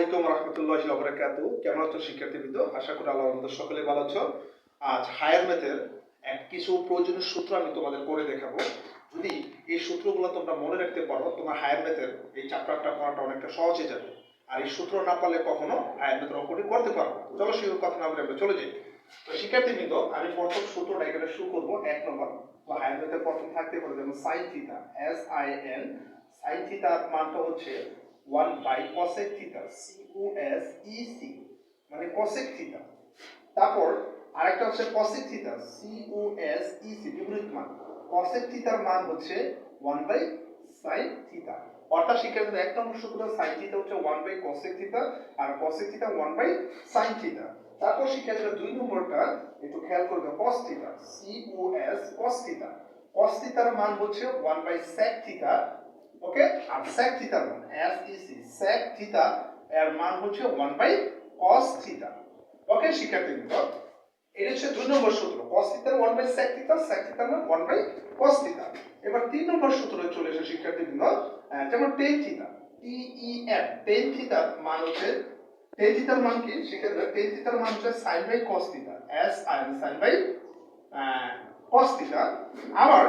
আলাইকুম রহমতুল্লাহ বরাকাত। কেমন আছো শিক্ষার্থীবৃন্দ? আশা করি আল্লাহ আমাদের সকলে ভালো আছো। আজ হায়ার ম্যাথের এক কিছু প্রয়োজনীয় সূত্র আমি তোমাদের করে দেখাবো। যদি এই সূত্রগুলো তোমরা মনে রাখতে পারো, তোমার হায়ার ম্যাথের এই চ্যাপ্টারটা পড়াটা অনেকটা সহজ হয়ে যাবে। আর এই সূত্র না পারলে কখনো হায়ার ম্যাথের অঙ্কটি করতে পারব না। চলো সেই কথা না বলে আমরা চলে যাই। তো শিক্ষার্থীবৃন্দ, আমি প্রথম সূত্রটা এখানে শুরু করব, এক নম্বর। তো হায়ার ম্যাথের প্রথম থাকতে পারে যেমন sine theta S I N sine থিটার মানটা হচ্ছে one by cosec theta C O S E C মানে কসেক থিটা তারপর আরেকটা হচ্ছে cosec theta C O S E C বিপরীত মান। কসেক থিটার মান হচ্ছে ওয়ান বাই সাইন থিটা অর্থাৎ শিক্ষার্থী এক নম্বর সূত্র সাইন থিটা হচ্ছে one by cosec theta R cosec theta one by sine theta তারপর শিক্ষার্থীরা, দুই নম্বরটা একটু খেয়াল করবে cos theta C O S cos theta cos থিটার মান হচ্ছে one by sec theta okay R sec theta মান ই সি sec থিটা এর মান হচ্ছে 1 বাই cos থিটা ওকে শিক্ষার্থীবৃন্দ? এটা হচ্ছে দুই নম্বর সূত্র। Cos থিটার 1 বাই sec থিটা sec থিটার মান 1 বাই cos থিটা এবার তিন নম্বর সূত্রে চলে এসে শিক্ষার্থীবৃন্দ। যেমন tan theta T E N tan থিটার মান হচ্ছে, tan থিটার মান কি? সেক্ষেত্রে tan থিটার মান হচ্ছে sin by cos s i sin by cos theta আবার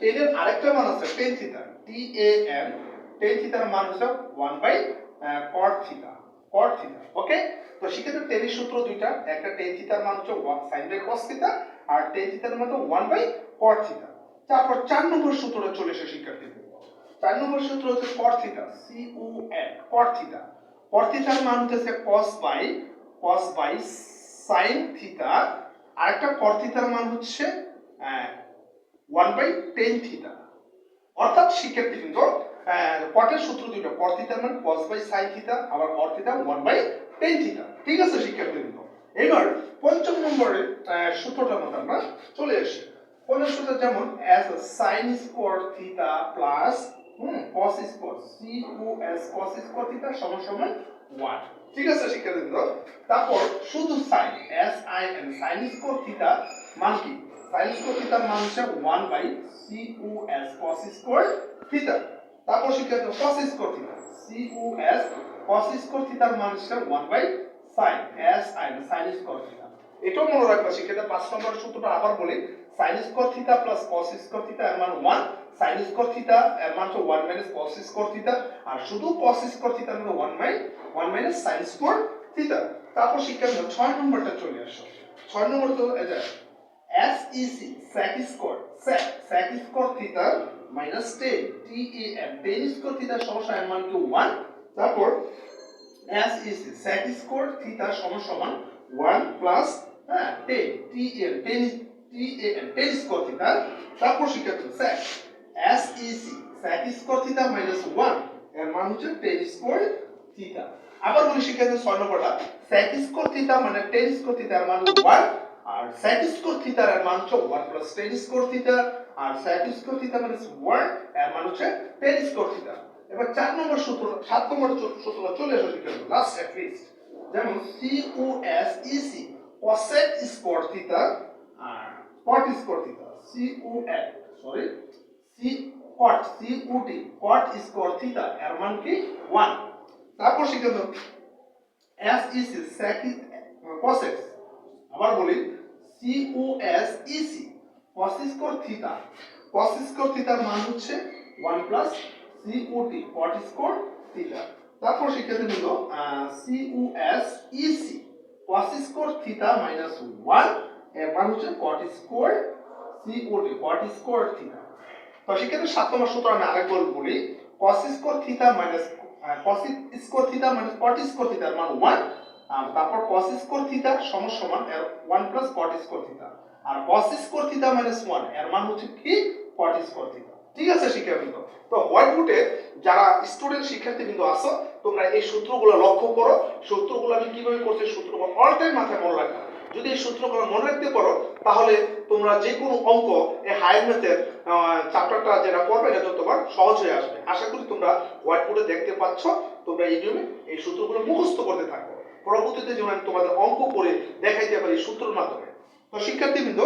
টেনের আরেকটা মান আছে tan theta T A N tan থিটার মান হচ্ছে one by cot theta cot theta okay তো সেক্ষেত্রে টেনের সূত্র দুইটা, একটা টেন থিটার মান হচ্ছে সাইন বাই কস থিটা আর টেন থিটার মান হচ্ছে ওয়ান বাই কট থিটা তারপর চার নম্বর সূত্রটা চলে এসে শিক্ষার্থী চার নম্বর সূত্র হচ্ছে cot theta C O N cot theta cot থিটার মান হচ্ছে cos by cos by sine theta আরেকটা কট থিটার মান হচ্ছে ওয়ান বাই টেন থিটা অর্থাৎ শিক্ষার্থীবৃন্দ কটের সূত্র দুইটা কট থিটার মান কস বাই সাইন থিটা আবার theta one by tan theta ঠিক আছে শিক্ষার্থীবৃন্দ এবার পঞ্চম নম্বরের সূত্রটার মধ্যে আমরা চলে আসি। পঞ্চম সূত্র যেমন as sine square theta plus hmm cos square C O S cos square theta সমান সমান ওয়ান ঠিক আছে শিক্ষার্থীবৃন্দ তারপর শুধু sine S I N sine square theta মান কি? সাইন স্কোয়ার থিটার মান হচ্ছে one by C O S cos square theta তারপর শিক্ষার্থী cos square theta C O S cos square থিটার মান হচ্ছে one by sine S I sine square theta এটাও মনে রাখবা, শিক্ষার্থী, পাঁচ নম্বর সূত্রটা আবার বলি। Sine square theta plus cos square theta এর মান ওয়ান সাইন স্কোয়ার থিটা এর মান হচ্ছে one minus cos square theta আর শুধু কস স্কোয়ার থিটার মানে one by one minus sine square theta তারপর শিক্ষার্থী, ছয় নম্বরটা চলে আসো। ছয় নম্বর তো এটা SEC sec square sec sec square theta minus 10 TEM 10 square theta সমস্যা এর মান কি 1 তারপর SEC sec square theta সমান সমান 1 প্লাস হ্যাঁ 10 TEM 10 TEM 10 square theta তারপর শিক্ষার্থী sec SEC sec square theta minus 1 এর মান হচ্ছে 10 square theta আবার বলি শিক্ষার্থী 6 নম্বরটা sec square theta মানে 10 square theta এর মান 1 আর সাইড স্কোর থিটার এর মান হচ্ছে 1 প্লাস টেন স্কোর থিটা, আর সাইড স্কোর থিটা মানে 1 এর মান হচ্ছে টেন স্কোর থিটা। এবার চার নম্বর সূত্র, সাত নম্বর সূত্র চলে আসো শিক্ষার্থী লাস্ট এট লিস্ট যেমন C O S E C cosec square theta আর cot square theta C O S sorry C cot C O T cot square theta এর মান কি? 1 তারপর শিক্ষার্থী S E C sec cosec আবার বলি C O S E C cos square theta. Cos square থিটার মান হচ্ছে 1 plus T cot square theta. তারপর শিক্ষার্থী নিল E C cos square theta minus 1 এর মান হচ্ছে cot square T cot square theta. তো শিক্ষার্থী, সাত নম্বর সূত্র আমি আরেকবার বলি cos square theta minus cos square theta minus cot square থিটার মান 1 আর তারপর cos স্কোয়ার থিটা সমান সমান 1 প্লাস cot স্কোয়ার থিটা আর cos স্কোয়ার থিটা মাইনাস 1 এর মান হচ্ছে কি? cot স্কোয়ার থিটা ঠিক আছে শিক্ষার্থীবৃন্দ তো হোয়াইট বুটে যারা স্টুডেন্ট শিক্ষার্থীবৃন্দ আছো, তোমরা এই সূত্রগুলো লক্ষ্য করো। সূত্রগুলো আমি কীভাবে করছি, সূত্রগুলো অল টাইম মাথায় মনে রাখবে যদি এই সূত্রগুলো মনে রাখতে পারো, তাহলে তোমরা যে কোনো অঙ্ক এই হায়ার ম্যাথের চ্যাপ্টারটা যেটা করবে, এটা তোমার সহজ হয়ে আসবে। আশা করি তোমরা হোয়াইট বোর্ডে দেখতে পাচ্ছ। তোমরা এই নিয়মে এই সূত্রগুলো মুখস্থ করতে থাকো। পরবর্তীতে যেমন আমি তোমাদের অঙ্ক করে দেখাইতে পারি সূত্রের মাধ্যমে। তো শিক্ষার্থীবৃন্দ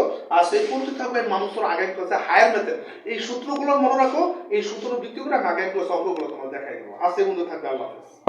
এই পর্যন্ত থাকবে মানুষের আগের ক্লাসে হায়ার মেথড এই সূত্রগুলো মনে রাখো, এই সূত্র ভিত্তি করে আমি আগের ক্লাসে অঙ্কগুলো তোমার দেখাই দেবো। আজ এই বন্ধু থাকবে, আল্লাহ হাফেজ।